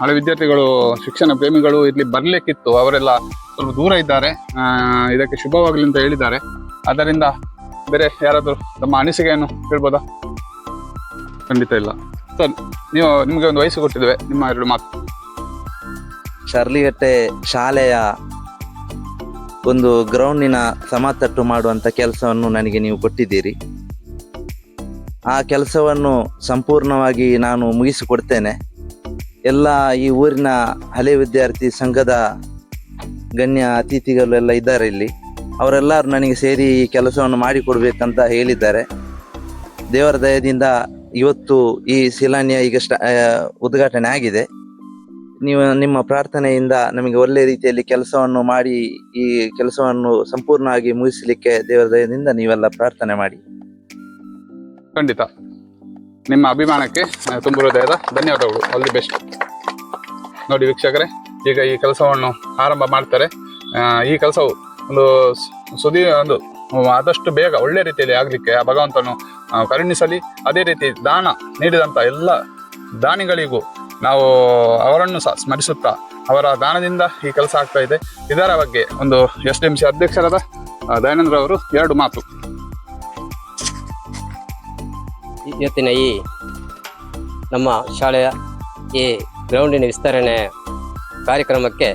ಹಳೆ ವಿದ್ಯಾರ್ಥಿಗಳು ಶಿಕ್ಷಣ ಪ್ರೇಮಿಗಳು ಇಲ್ಲಿ ಬರಲಿಕ್ಕಿತ್ತು. ಅವರೆಲ್ಲ ಸ್ವಲ್ಪ ದೂರ ಇದ್ದಾರೆ. ಇದಕ್ಕೆ ಶುಭವಾಗಲಿ ಅಂತ ಹೇಳಿದ್ದಾರೆ. ಅದರಿಂದ ಬೇರೆ ಯಾರಾದರೂ ತಮ್ಮ ಅನಿಸಿಕೆಯನ್ನು ಹೇಳ್ಬೋದಾ? ಖಂಡಿತ ಇಲ್ಲ. ಸರ್ ನೀವು ನಿಮಗೆ ಒಂದು ವಯಸ್ಸು ಕೊಟ್ಟಿದ್ದೇವೆ. ನಿಮ್ಮ ಎರಡು ಮಾತು. ಶರ್ಲಿಗಟ್ಟೆ ಶಾಲೆಯ ಒಂದು ಗ್ರೌಂಡಿನ ಸಮತಟ್ಟು ಮಾಡುವಂಥ ಕೆಲಸವನ್ನು ನನಗೆ ನೀವು ಕೊಟ್ಟಿದ್ದೀರಿ. ಆ ಕೆಲಸವನ್ನು ಸಂಪೂರ್ಣವಾಗಿ ನಾನು ಮುಗಿಸಿಕೊಡ್ತೇನೆ. ಎಲ್ಲ ಈ ಊರಿನ ಹಳೆ ವಿದ್ಯಾರ್ಥಿ ಸಂಘದ ಗಣ್ಯ ಅತಿಥಿಗಳು ಎಲ್ಲ ಇದ್ದಾರೆ ಇಲ್ಲಿ. ಅವರೆಲ್ಲರೂ ನನಗೆ ಸೇರಿ ಈ ಕೆಲಸವನ್ನು ಮಾಡಿಕೊಡ್ಬೇಕಂತ ಹೇಳಿದ್ದಾರೆ. ದೇವರ ದಯದಿಂದ ಇವತ್ತು ಈ ಶಿಲಾನ್ಯ ಈಗ ಸ್ಟಾ ಉದ್ಘಾಟನೆ ಆಗಿದೆ. ನೀವು ನಿಮ್ಮ ಪ್ರಾರ್ಥನೆಯಿಂದ ನಮಗೆ ಒಳ್ಳೆ ರೀತಿಯಲ್ಲಿ ಕೆಲಸವನ್ನು ಮಾಡಿ, ಈ ಕೆಲಸವನ್ನು ಸಂಪೂರ್ಣವಾಗಿ ಮುಗಿಸಲಿಕ್ಕೆ ದೇವರ ದಯದಿಂದ ನೀವೆಲ್ಲ ಪ್ರಾರ್ಥನೆ ಮಾಡಿ. ಖಂಡಿತ. ನಿಮ್ಮ ಅಭಿಮಾನಕ್ಕೆ ತುಂಬ ಹೃದಯದ ಧನ್ಯವಾದಗಳು. ಆಲ್ ದಿ ಬೆಸ್ಟ್ ನೋಡಿ ವೀಕ್ಷಕರೇ, ಈಗ ಈ ಕೆಲಸವನ್ನು ಆರಂಭ ಮಾಡ್ತಾರೆ. ಈ ಕೆಲಸವು ಒಂದು ಸುದೀ, ಒಂದು, ಆದಷ್ಟು ಬೇಗ ಒಳ್ಳೆ ರೀತಿಯಲ್ಲಿ ಆಗಲಿಕ್ಕೆ ಆ ಭಗವಂತನು ಕರುಣಿಸಲಿ, ಅದೇ ರೀತಿ ದಾನ ನೀಡಿದಂಥ ಎಲ್ಲ ದಾನಿಗಳಿಗೂ ನಾವು ಅವರನ್ನು ಸಹ ಸ್ಮರಿಸುತ್ತಾ ಅವರ ದಾನದಿಂದ ಈ ಕೆಲಸ ಆಗ್ತಾ ಇದೆ. ಇದರ ಬಗ್ಗೆ ಒಂದು ಎಸ್ ಡಿ ಎಂ ಸಿ ಅಧ್ಯಕ್ಷರಾದ ದಯಾನಂದ್ರ ಅವರು ಎರಡು ಮಾತು. ಇವತ್ತಿನ ಈ ನಮ್ಮ ಶಾಲೆಯ ಈ ಗ್ರೌಂಡಿನ ವಿಸ್ತರಣೆ ಕಾರ್ಯಕ್ರಮಕ್ಕೆ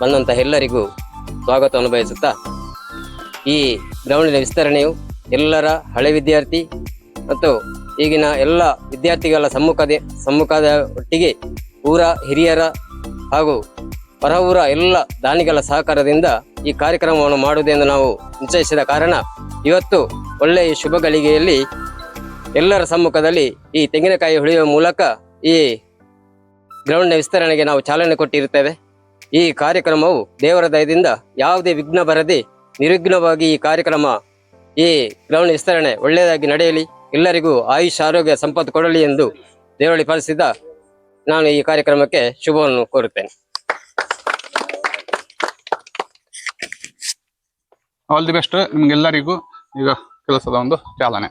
ಬಂದಂಥ ಎಲ್ಲರಿಗೂ ಸ್ವಾಗತವನ್ನು ಬಯಸುತ್ತಾ ಈ ಗ್ರೌಂಡಿನ ವಿಸ್ತರಣೆಯು ಎಲ್ಲರ ಹಳೆ ವಿದ್ಯಾರ್ಥಿ ಮತ್ತು ಈಗಿನ ಎಲ್ಲ ವಿದ್ಯಾರ್ಥಿಗಳ ಸಮ್ಮುಖದ ಸಮ್ಮುಖದ ಒಟ್ಟಿಗೆ ಊರ ಹಿರಿಯರ ಹಾಗೂ ಹೊರ ಊರ ಎಲ್ಲ ದಾನಿಗಳ ಸಹಕಾರದಿಂದ ಈ ಕಾರ್ಯಕ್ರಮವನ್ನು ಮಾಡುವುದೆಂದು ನಾವು ನಿಶ್ಚಯಿಸಿದ ಕಾರಣ ಇವತ್ತು ಒಳ್ಳೆಯ ಶುಭ ಗಳಿಗೆಯಲ್ಲಿ ಎಲ್ಲರ ಸಮ್ಮುಖದಲ್ಲಿ ಈ ತೆಂಗಿನಕಾಯಿ ಹೊಳೆಯುವ ಮೂಲಕ ಈ ಗ್ರೌಂಡ್ನ ವಿಸ್ತರಣೆಗೆ ನಾವು ಚಾಲನೆ ಕೊಟ್ಟಿರುತ್ತೇವೆ. ಈ ಕಾರ್ಯಕ್ರಮವು ದೇವರ ದಯದಿಂದ ಯಾವುದೇ ವಿಘ್ನ ಬರದೆ ನಿರ್ವಿಘ್ನವಾಗಿ ಈ ಕಾರ್ಯಕ್ರಮ ಈ ಗ್ರೌಂಡ್ ವಿಸ್ತರಣೆ ಒಳ್ಳೆಯದಾಗಿ ನಡೆಯಲಿ. ಎಲ್ಲರಿಗೂ ಆಯುಷ್ ಆರೋಗ್ಯ ಸಂಪತ್ತು ಕೊಡಲಿ ಎಂದು ದೇವಳಿ ಪಾಲಿಸಿದ ನಾನು ಈ ಕಾರ್ಯಕ್ರಮಕ್ಕೆ ಶುಭವನ್ನು ಕೋರುತ್ತೇನೆ. ಆಲ್ ದಿ ಬೆಸ್ಟ್ ನಿಮ್ಗೆಲ್ಲರಿಗೂ ಈಗ ಕೆಲಸದ ಒಂದು ಚಾಲನೆ.